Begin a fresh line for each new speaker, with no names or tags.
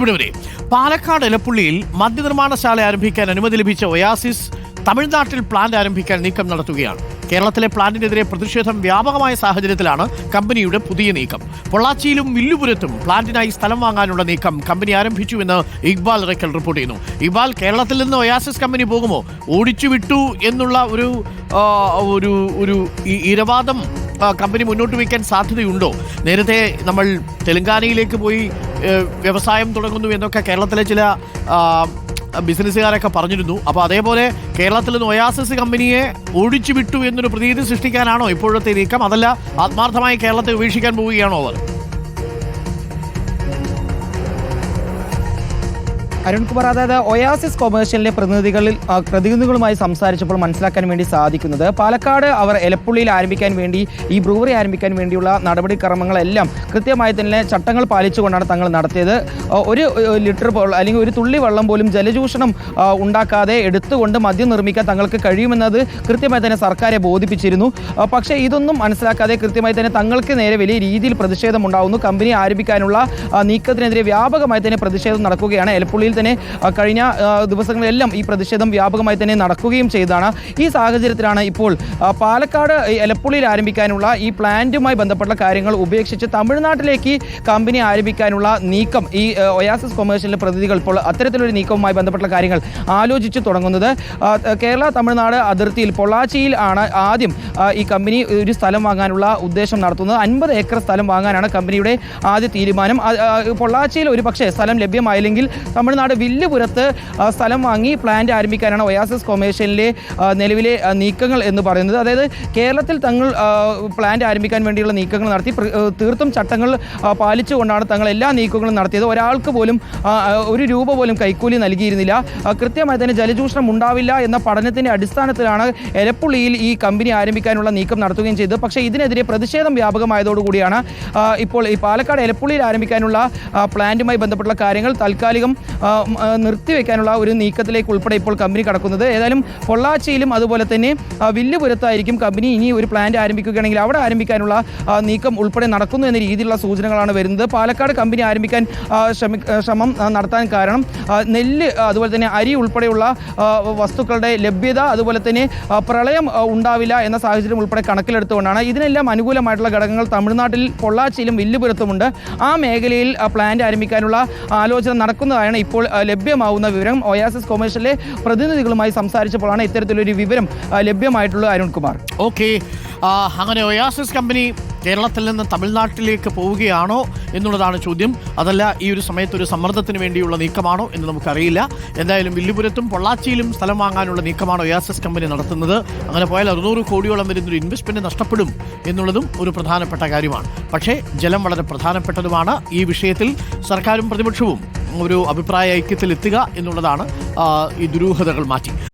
പ്രിയപ്പെട്ടവരെ പാലക്കാട് ഇലപ്പുള്ളിയിൽ മദ്യനിർമ്മാണശാല ആരംഭിക്കാൻ അനുമതി ലഭിച്ച ഒയാസിസ് തമിഴ്നാട്ടിൽ പ്ലാന്റ് ആരംഭിക്കാൻ നീക്കം നടത്തുകയാണ്. കേരളത്തിലെ പ്ലാന്റിനെതിരെ പ്രതിഷേധം വ്യാപകമായ സാഹചര്യത്തിലാണ് കമ്പനിയുടെ പുതിയ നീക്കം. പൊള്ളാച്ചിയിലും വില്ലുപുരത്തും പ്ലാന്റിനായി സ്ഥലം വാങ്ങാനുള്ള നീക്കം കമ്പനി ആരംഭിച്ചുവെന്ന് ഇക്ബാൽ റെക്കൽ റിപ്പോർട്ട് ചെയ്യുന്നു. ഇക്ബാൽ കേരളത്തിൽ നിന്ന് ഒയാസിസ് കമ്പനി പോകുമോ? ഓടിച്ചു വിട്ടു എന്നുള്ള ഒരു ഒരു ഒരു ഇരവാദം കമ്പനി മുന്നോട്ട് വയ്ക്കാൻ സാധ്യതയുണ്ടോ? നേരത്തെ നമ്മൾ തെലങ്കാനയിലേക്ക് പോയി വ്യവസായം തുടങ്ങുന്നു എന്നൊക്കെ കേരളത്തിലെ ചില ബിസിനസ്സുകാരൊക്കെ പറഞ്ഞിരുന്നു. അപ്പോൾ അതേപോലെ കേരളത്തിൽ നിന്ന് ഒയാസിസ് കമ്പനിയെ ഓടിച്ചു വിട്ടു എന്നൊരു പ്രതീതി സൃഷ്ടിക്കാനാണോ ഇപ്പോഴത്തെ നീക്കം? അതല്ല ആത്മാർത്ഥമായി കേരളത്തെ ഉപേക്ഷിക്കാൻ പോവുകയാണോ അവർ
അരുൺകുമാർ അതായത് ഒയാസിസ് കൊമേഴ്ഷ്യലിലെ പ്രതിനിധികളിൽ പ്രതിനിധികളുമായി സംസാരിച്ചപ്പോൾ മനസ്സിലാക്കാൻ വേണ്ടി സാധിക്കുന്നത് പാലക്കാട് അവർ എലപ്പുള്ളിയിൽ ആരംഭിക്കാൻ വേണ്ടി ഈ ബ്രൂവറി ആരംഭിക്കാൻ വേണ്ടിയുള്ള നടപടിക്രമങ്ങളെല്ലാം കൃത്യമായി തന്നെ ചട്ടങ്ങൾ പാലിച്ചുകൊണ്ടാണ് തങ്ങൾ നടത്തിയത്. ഒരു ലിറ്റർ അല്ലെങ്കിൽ ഒരു തുള്ളി വെള്ളം പോലും ജലചൂഷണം ഉണ്ടാക്കാതെ എടുത്തുകൊണ്ട് മദ്യം നിർമ്മിക്കാൻ തങ്ങൾക്ക് കഴിയുമെന്നത് കൃത്യമായി തന്നെ സർക്കാരെ ബോധിപ്പിച്ചിരുന്നു. പക്ഷേ ഇതൊന്നും മനസ്സിലാക്കാതെ കൃത്യമായി തന്നെ തങ്ങൾക്ക് നേരെ വലിയ രീതിയിൽ പ്രതിഷേധം ഉണ്ടാവുന്നു. കമ്പനി ആരംഭിക്കാനുള്ള നീക്കത്തിനെതിരെ വ്യാപകമായി തന്നെ പ്രതിഷേധം നടക്കുകയാണ് എലപ്പുള്ളിയിൽ തന്നെ ആ, കഴിഞ്ഞ ദിവസങ്ങളിലെല്ലാം ഈ പ്രതിഷേധം വ്യാപകമായി തന്നെ നടക്കുകയും ചെയ്തതാണ്. ഈ സാഹചര്യത്തിലാണ് ഇപ്പോൾ പാലക്കാട് എലപ്പുള്ളിയിൽ ആരംഭിക്കാനുള്ള ഈ പ്ലാന്റുമായി ബന്ധപ്പെട്ട കാര്യങ്ങൾ ഉപേക്ഷിച്ച് തമിഴ്നാട്ടിലേക്ക് കമ്പനി ആരംഭിക്കാനുള്ള നീക്കം ഈ ഒയാസിസ് കൊമേഴ്ഷ്യലിലെ പ്രതിനിധികൾ ഇപ്പോൾ അത്തരത്തിലൊരു നീക്കവുമായി ബന്ധപ്പെട്ട കാര്യങ്ങൾ ആലോചിച്ച് തുടങ്ങുന്നത്. കേരള തമിഴ്നാട് അതിർത്തിയിൽ പൊള്ളാച്ചിയിൽ ആണ് ആദ്യം ഈ കമ്പനി ഒരു സ്ഥലം വാങ്ങാനുള്ള ഉദ്ദേശം നടത്തുന്നത്. അൻപത് ഏക്കർ സ്ഥലം വാങ്ങാനാണ് കമ്പനിയുടെ ആദ്യ തീരുമാനം. പൊള്ളാച്ചിയിൽ ഒരു പക്ഷേ സ്ഥലം ലഭ്യമായില്ലെങ്കിൽ തമിഴ്നാട് വില്ലുപുരത്ത് ആ, സ്ഥലം വാങ്ങി പ്ലാന്റ് ആരംഭിക്കാനാണ് ഒയാസിസ് കൊമേഴ്ഷ്യലിലെ നിലവിലെ നീക്കങ്ങൾ എന്ന് പറയുന്നത്. അതായത് കേരളത്തിൽ തങ്ങൾ പ്ലാന്റ് ആരംഭിക്കാൻ വേണ്ടിയുള്ള നീക്കങ്ങൾ നടത്തി. തീർത്തും ചട്ടങ്ങൾ പാലിച്ചുകൊണ്ടാണ് തങ്ങൾ എല്ലാ നീക്കങ്ങളും നടത്തിയത്. ഒരാൾക്ക് പോലും ഒരു രൂപ പോലും കൈക്കൂലി നൽകിയിരുന്നില്ല. കൃത്യമായി തന്നെ ജലചൂഷണം ഉണ്ടാവില്ല എന്ന പഠനത്തിന്റെ അടിസ്ഥാനത്തിലാണ് എലപ്പുള്ളിയിൽ ഈ കമ്പനി ആരംഭിക്കാനുള്ള നീക്കം നടത്തുകയും ചെയ്തത്. പക്ഷേ ഇതിനെതിരെ പ്രതിഷേധം വ്യാപകമായതോടുകൂടിയാണ് ഇപ്പോൾ ഈ പാലക്കാട് എലപ്പുള്ളിയിൽ ആരംഭിക്കാനുള്ള പ്ലാന്റുമായി ബന്ധപ്പെട്ടുള്ള കാര്യങ്ങൾ. താൽക്കാലികം നിർത്തിവെക്കാനുള്ള ഒരു നീക്കത്തിലേക്ക് ഉൾപ്പെടെ ഇപ്പോൾ കമ്പനി കടക്കുന്നത്. ഏതായാലും പൊള്ളാച്ചിയിലും അതുപോലെ തന്നെ വില്ലുപുരത്തായിരിക്കും കമ്പനി ഇനി ഒരു പ്ലാന്റ് ആരംഭിക്കുകയാണെങ്കിൽ അവിടെ ആരംഭിക്കാനുള്ള നീക്കം ഉൾപ്പെടെ നടക്കുന്നു എന്ന രീതിയിലുള്ള സൂചനകളാണ് വരുന്നത്. പാലക്കാട് കമ്പനി ആരംഭിക്കാൻ ശ്രമി നടത്താൻ കാരണം നെല്ല് അതുപോലെ തന്നെ അരി ഉൾപ്പെടെയുള്ള വസ്തുക്കളുടെ ലഭ്യത അതുപോലെ തന്നെ പ്രളയം ഉണ്ടാവില്ല എന്ന സാഹചര്യം ഉൾപ്പെടെ കണക്കിലെടുത്തുകൊണ്ടാണ്. ഇതിനെല്ലാം അനുകൂലമായിട്ടുള്ള ഘടകങ്ങൾ തമിഴ്നാട്ടിൽ പൊള്ളാച്ചിയിലും വില്ലുപുരത്തുമുണ്ട്. ആ മേഖലയിൽ പ്ലാന്റ് ആരംഭിക്കാനുള്ള ആലോചന നടക്കുന്നതാണ് ഇപ്പോൾ ആ, ലഭ്യമാവുന്ന വിവരം ഒയാസിസ് കൊമേഴ്ഷ്യലിലെ പ്രതിനിധികളുമായി സംസാരിച്ചപ്പോഴാണ് ഇത്തരത്തിലൊരു വിവരം ലഭ്യമായിട്ടുള്ളത് അരുൺകുമാർ.
ഓക്കെ. അങ്ങനെ ഒയാസിസ് കമ്പനി കേരളത്തിൽ നിന്ന് തമിഴ്നാട്ടിലേക്ക് പോവുകയാണോ എന്നുള്ളതാണ് ചോദ്യം. അതല്ല ഈ ഒരു സമയത്ത് ഒരു സമ്മർദ്ദത്തിന് വേണ്ടിയുള്ള നീക്കമാണോ എന്ന് നമുക്കറിയില്ല. എന്തായാലും വില്ലുപുരത്തും പൊള്ളാച്ചിയിലും സ്ഥലം വാങ്ങാനുള്ള നീക്കമാണ് ഒയാസിസ് കമ്പനി നടത്തുന്നത്. അങ്ങനെ പോയാൽ അറുന്നൂറ് കോടിയോളം വരുന്നൊരു ഇൻവെസ്റ്റ്മെന്റ് നഷ്ടപ്പെടും എന്നുള്ളതും ഒരു പ്രധാനപ്പെട്ട കാര്യമാണ്. പക്ഷേ ജലം വളരെ പ്രധാനപ്പെട്ടതുമാണ് ഈ വിഷയത്തിൽ സർക്കാരും പ്രതിപക്ഷവും ഒരു അഭിപ്രായ ഐക്യത്തിൽ എത്തുക എന്നുള്ളതാണ് ഈ ദുരൂഹതകൾ മാറ്റി.